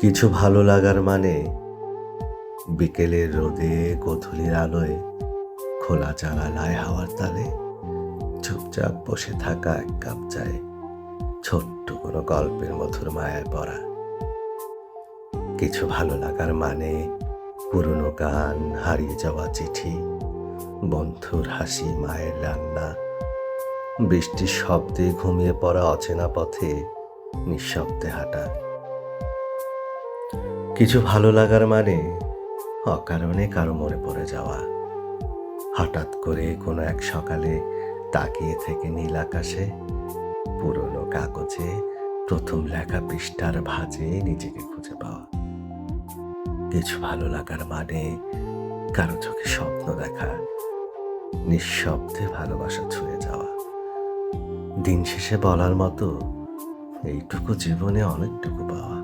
কিছু ভালো লাগার মানে বিকেলের রোদে গোধূলির আলোয় খোলা জানালায় হাওয়ার তালে চুপচাপ বসে থাকা এক কাপ চায় ছোট্ট কোনো গল্পের মধুর মায়ায় পড়া কিছু ভালো লাগার মানে পুরনো গান, হারিয়ে যাওয়া চিঠি, বন্ধুর হাসি, মায়ের রান্না, বৃষ্টির শব্দে ঘুমিয়ে পড়া অচেনা পথে নিঃশব্দে হাঁটা। কিছু ভালো লাগার মানে অকারণে কারও মনে পড়ে যাওয়া। হঠাৎ করে কোনো এক সকালে তাকিয়ে থেকে নীল আকাশে, পুরনো কাগজে, প্রথম লেখা পৃষ্ঠার ভাঁজে নিজেকে খুঁজে পাওয়া। কিছু ভালো লাগার মানে কারও চোখে স্বপ্ন দেখা, নিঃশব্দে ভালোবাসা ছুঁয়ে যাওয়া। দিন শেষে বলার মতো এইটুকু জীবনে অনেকটুকু পাওয়া।